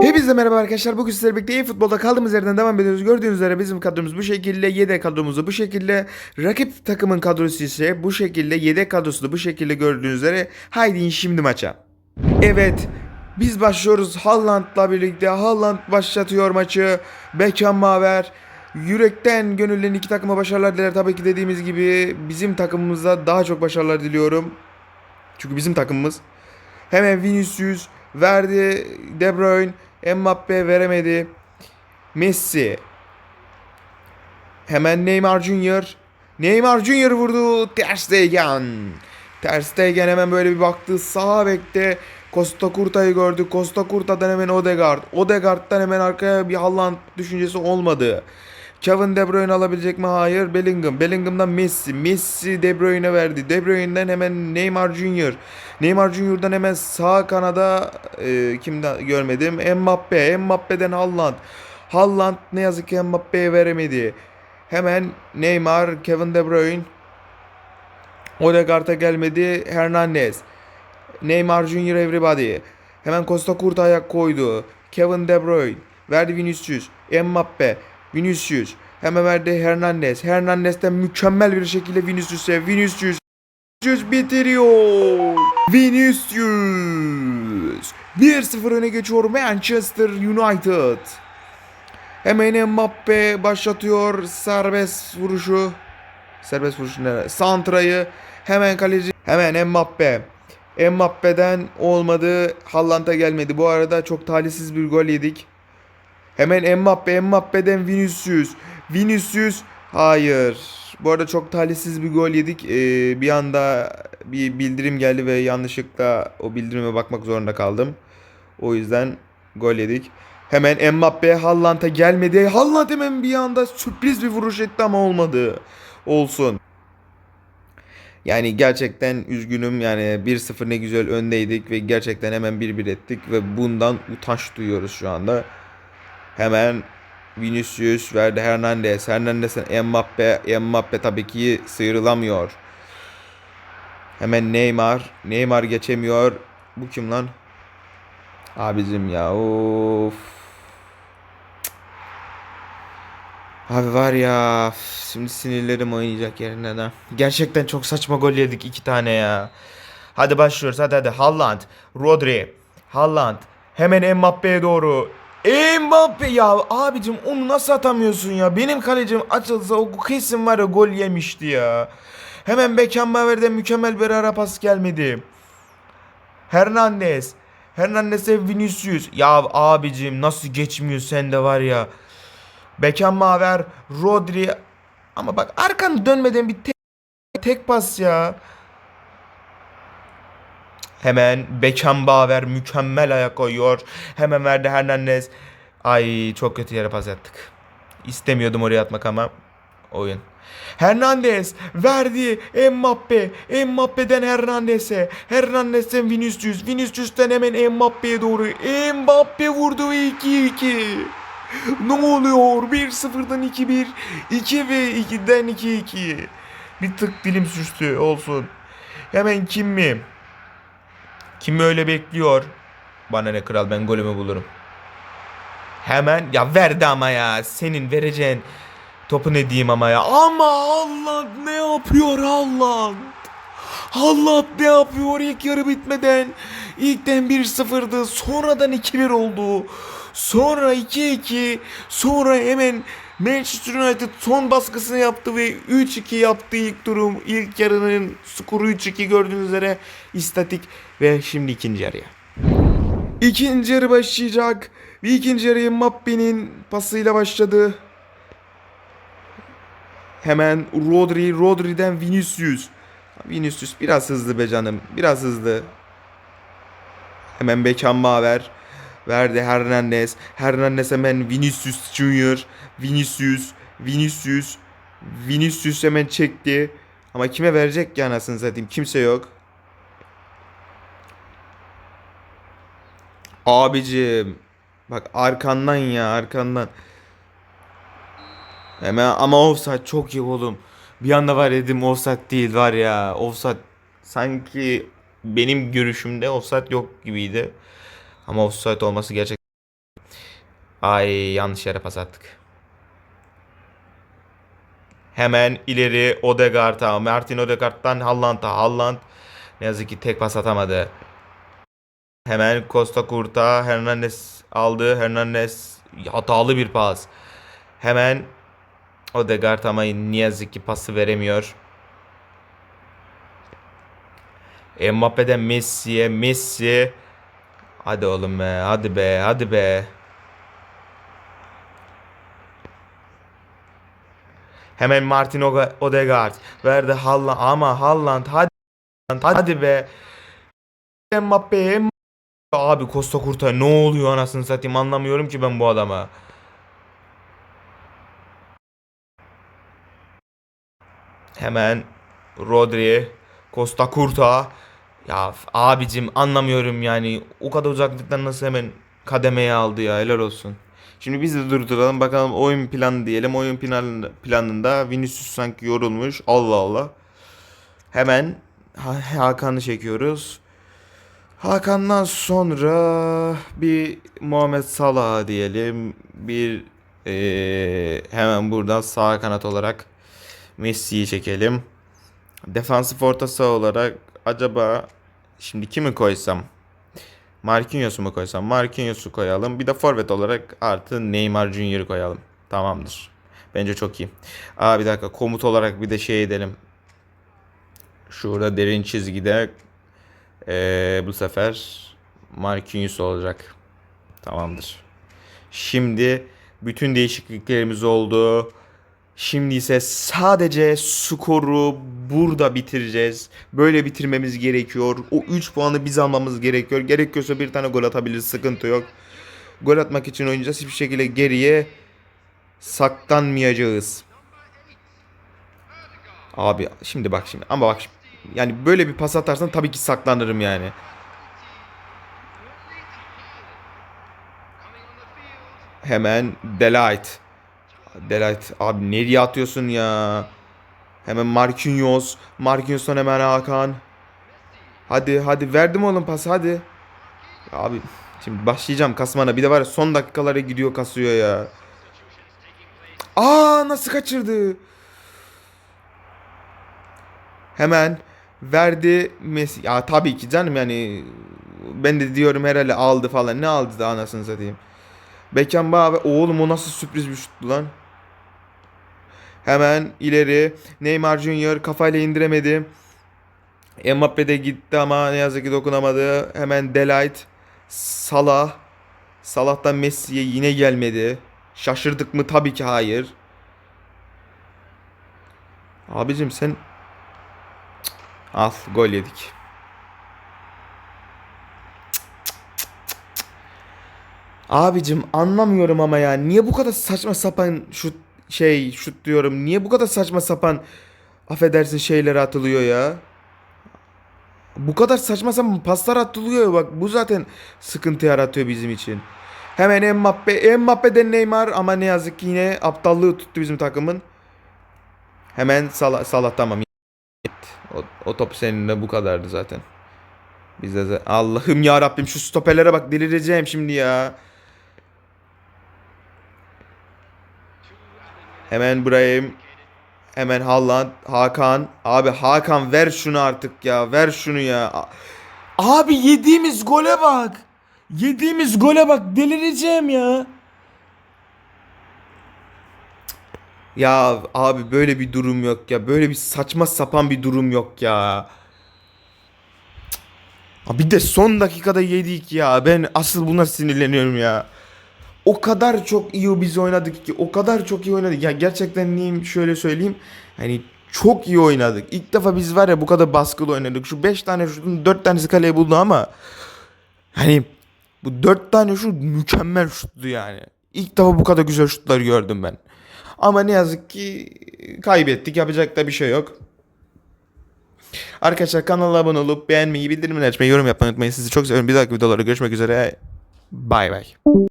Hepinize merhaba arkadaşlar. Bugün sizlerle birlikte iyi futbolda kaldığımız yerden devam ediyoruz. Gördüğünüz üzere bizim kadromuz bu şekilde. Yedek kadromuzu bu şekilde. Rakip takımın kadrosu ise bu şekilde. Yedek kadrosu da bu şekilde gördüğünüz üzere. Haydi şimdi maça. Evet. Biz başlıyoruz Haaland'la birlikte. Haaland başlatıyor maçı. Beckham Maver. Yürekten gönülden iki takıma başarılar diler. Tabii ki dediğimiz gibi bizim takımımıza daha çok başarılar diliyorum. Çünkü bizim takımımız. Hemen Vinicius verdi. De Bruyne. Mbappe veremedi. Messi. Hemen Neymar Junior. Neymar Junior vurdu. Ter Stegen. Ter Stegen hemen böyle bir baktı. Sağ bekte Costa Curta'yı gördü. Costa Curta'dan hemen Odegaard. Odegaard'dan hemen arkaya bir Haaland düşüncesi olmadı. Kevin De Bruyne alabilecek mi? Hayır. Bellingham. Bellingham'dan Messi. Messi De Bruyne'e verdi. De Bruyne'den hemen Neymar Junior. Neymar Junior'dan hemen sağ kanada e, kimde görmedim. Mbappe. Mbappe'den Haaland. Haaland ne yazık ki Mbappe'ye veremedi. Hemen Neymar, Kevin De Bruyne. Odegaard'a gelmedi. Hernandez. Neymar Junior everybody. Hemen Costa Curta ayak koydu. Kevin De Bruyne. Verdi Vinicius. Mbappe. Vinicius. Hemen verdi Hernandez. Hernandez'den mükemmel bir şekilde Vinicius'e. Vinicius. Vinicius bitiriyor. Vinicius. 1-0 öne geçiyor Manchester United. Hemen Mbappe başlatıyor serbest vuruşu. Serbest vuruşu ne? Santra'yı hemen kaleci hemen Mbappe. Mbappe'den olmadı. Haaland'a gelmedi. Bu arada çok talihsiz bir gol yedik. Hemen Mbappe, Mbappe'den Vinicius. Vinicius hayır. Bu arada çok talihsiz bir gol yedik. Ee, bir anda bir bildirim geldi ve yanlışlıkla o bildirime bakmak zorunda kaldım. O yüzden gol yedik. Hemen Mbappe Haaland'a gelmedi. Haaland hemen bir anda sürpriz bir vuruş etti ama olmadı. Olsun. Yani gerçekten üzgünüm yani 1-0 ne güzel öndeydik ve gerçekten hemen 1-1 ettik ve bundan utanç duyuyoruz şu anda. Hemen Vinicius verdi Hernandez. Hernandez'den Mbappe. Mbappe tabii ki sıyrılamıyor. Hemen Neymar. Neymar geçemiyor. Bu kim lan? Abicim ya of. Abi var ya şimdi sinirlerim oynayacak yerine de. Gerçekten çok saçma gol yedik iki tane ya. Hadi başlıyoruz hadi hadi. Haaland, Rodri, Haaland. Hemen Mbappe'ye doğru. Mbappe ya abicim onu nasıl atamıyorsun ya? Benim kalecim açılsa o kesin var ya gol yemişti ya. Hemen Beckenbauer'den mükemmel bir ara pas gelmedi. Hernandez. Hernandez'e Vinicius. Ya abicim nasıl geçmiyor sende var ya. Beckenbauer, Rodri. Ama bak arkanı dönmeden bir tek, tek pas ya. Hemen Beckenbauer mükemmel ayak koyuyor. Hemen verdi Hernandez. Ay çok kötü yere pas attık. İstemiyordum oraya atmak ama oyun. Hernandez verdi Mbappe. Mbappe'den Hernandez'e. Hernandez'den Vinicius. Vinicius'tan hemen Mbappe'ye doğru. Mbappe vurdu 2-2. Ne oluyor? 1-0'dan 2-1. 2 ve 2'den 2-2. Bir tık dilim sürçtü olsun. Hemen kim mi? Kim öyle bekliyor? Bana ne kral ben golümü bulurum. Hemen ya verdi ama ya senin vereceğin topu ne diyeyim ama ya. Ama Allah ne yapıyor Allah? Allah ne yapıyor ilk yarı bitmeden? İlkten 1-0'dı sonradan 2-1 oldu. Sonra 2-2 sonra hemen Manchester United son baskısını yaptı ve 3-2 yaptı ilk durum. İlk yarının skoru 3-2 gördüğünüz üzere istatik ve şimdi ikinci yarıya. İkinci yarı başlayacak. Ve ikinci yarı Mbappe'nin pasıyla başladı. Hemen Rodri, Rodri'den Vinicius. Vinicius biraz hızlı be canım. Biraz hızlı. Hemen Beckenbauer. Verdi Hernandez. Hernandez hemen Vinicius Junior. Vinicius. Vinicius. Vinicius hemen çekti. Ama kime verecek ki anasını satayım? Kimse yok. Abicim. Bak arkandan ya arkandan. Hemen ama offside çok iyi oğlum. Bir anda var dedim offside değil var ya. Offside sanki benim görüşümde offside yok gibiydi. Ama offside olması gerçekten Ay yanlış yere pas attık. Hemen ileri Odegaard'a. Martin Odegaard'dan Haaland'a. Haaland ne yazık ki tek pas atamadı. Hemen Costa Curta Hernandez aldı. Hernandez hatalı bir pas. Hemen Odegaard ama ne yazık ki pası veremiyor. Mbappe'den Messi'ye Messi. Hadi oğlum be. Hadi be. Hadi be. Hemen Martin Odegaard verdi Haaland ama Haaland hadi hadi be. Mbappe. Abi Costa Curta ne oluyor anasını satayım anlamıyorum ki ben bu adama. Hemen Rodri, Costa Curta. Ya abicim anlamıyorum yani. O kadar uzaklıktan nasıl hemen kademeye aldı ya helal olsun. Şimdi biz de durduralım bakalım oyun planı diyelim. Oyun plan, planında Vinicius sanki yorulmuş. Allah Allah. Hemen Ha- Hakan'ı çekiyoruz. Hakan'dan sonra bir Muhammed Salah diyelim. Bir eee, hemen buradan sağ kanat olarak Messi'yi çekelim. Defansif orta saha olarak acaba şimdi kimi koysam? Marquinhos'u mu koysam? Marquinhos'u koyalım. Bir de forvet olarak artı Neymar Junior'ı koyalım. Tamamdır. Bence çok iyi. Aa bir dakika komut olarak bir de şey edelim. Şurada derin çizgide ee, bu sefer Marquinhos olacak. Tamamdır. Şimdi bütün değişikliklerimiz oldu. Şimdi ise sadece skoru burada bitireceğiz. Böyle bitirmemiz gerekiyor. O 3 puanı biz almamız gerekiyor. Gerekiyorsa bir tane gol atabiliriz. Sıkıntı yok. Gol atmak için oynayacağız. Hiçbir şekilde geriye saklanmayacağız. Abi şimdi bak şimdi ama bak şimdi. Yani böyle bir pas atarsan tabii ki saklanırım yani. Hemen Delight. Delight abi nereye atıyorsun ya? Hemen Marquinhos. Marquinhos'tan hemen Hakan. Hadi hadi verdim oğlum pas hadi. Abi şimdi başlayacağım kasmana. Bir de var ya son dakikalara gidiyor kasıyor ya. Aa nasıl kaçırdı? Hemen verdi Messi. Ya tabii ki canım yani ben de diyorum herhalde aldı falan. Ne aldı da anasını satayım. Beckenbauer oğlum o nasıl sürpriz bir şuttu lan. Hemen ileri Neymar Junior kafayla indiremedi. Mbappe de gitti ama ne yazık ki dokunamadı. Hemen Delight, Salah. Salah'tan Messi'ye yine gelmedi. Şaşırdık mı? Tabii ki hayır. Abicim sen al gol yedik. Abicim anlamıyorum ama ya niye bu kadar saçma sapan şut şey şut diyorum. Niye bu kadar saçma sapan affedersin şeyler atılıyor ya? Bu kadar saçma sapan paslar atılıyor bak bu zaten sıkıntı yaratıyor bizim için. Hemen Mbappe, Mbappe'den Neymar ama ne yazık ki yine aptallığı tuttu bizim takımın. Hemen Salah, Salah tamam. O, o top seninle bu kadardı zaten. Bizde de Allah'ım ya Rabbim şu stoperlere bak delireceğim şimdi ya. Hemen Brahim. Hemen Haaland. Hakan. Abi Hakan ver şunu artık ya. Ver şunu ya. Abi yediğimiz gole bak. Yediğimiz gole bak. Delireceğim ya. Ya abi böyle bir durum yok ya. Böyle bir saçma sapan bir durum yok ya. Bir de son dakikada yedik ya. Ben asıl buna sinirleniyorum ya. O kadar çok iyi biz oynadık ki. O kadar çok iyi oynadık. Ya gerçekten neyim şöyle söyleyeyim. Hani çok iyi oynadık. İlk defa biz var ya bu kadar baskılı oynadık. Şu 5 tane şutun 4 tanesi kaleye buldu ama hani bu 4 tane şut mükemmel şuttu yani. İlk defa bu kadar güzel şutlar gördüm ben. Ama ne yazık ki kaybettik. Yapacak da bir şey yok. Arkadaşlar kanala abone olup beğenmeyi, bildirimleri açmayı, yorum yapmayı unutmayın. Sizi çok seviyorum. Bir dahaki videolarda görüşmek üzere. Bay bay.